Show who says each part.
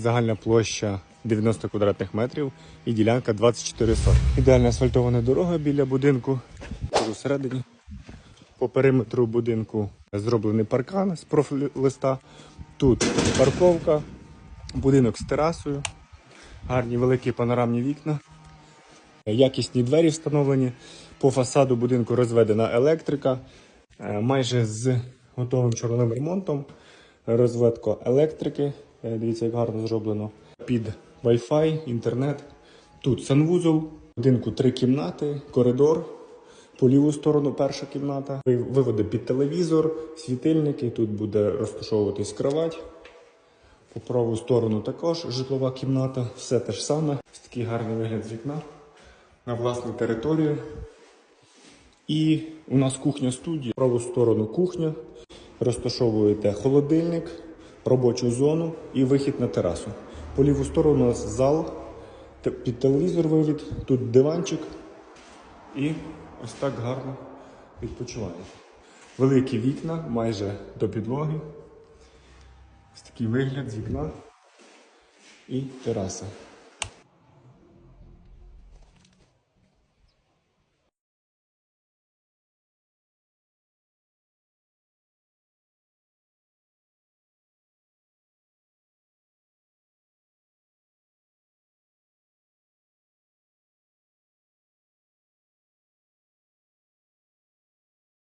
Speaker 1: Загальна площа 90 квадратних метрів і ділянка 24 сотки. Ідеальна асфальтована дорога біля будинку. Тут Всередині. По периметру будинку зроблений паркан з профілю листа. Тут парковка, будинок з терасою, гарні великі панорамні вікна, якісні двері встановлені. По фасаду будинку розведена електрика, е, майже з готовим чорним ремонтом. Розведка електрики. Е, Дивіться, як гарно зроблено. Під Wi-Fi, інтернет. Тут санвузол, будинку три кімнати, коридор. По ліву сторону перша кімната. Виводи під телевізор, світильники. Тут буде розташовуватись кровать. По праву сторону також житлова кімната. Все те ж саме. Ось такий гарний вигляд з вікна на власну територію. І у нас кухня студія. Праву сторону кухня. Розташовуєте холодильник, робочу зону і вихід на терасу. По ліву сторону у нас зал, під телевізор вивід, тут диванчик. І ось так гарно відпочиває. Великі вікна майже до підлоги. Ось такий вигляд з вікна і тераса.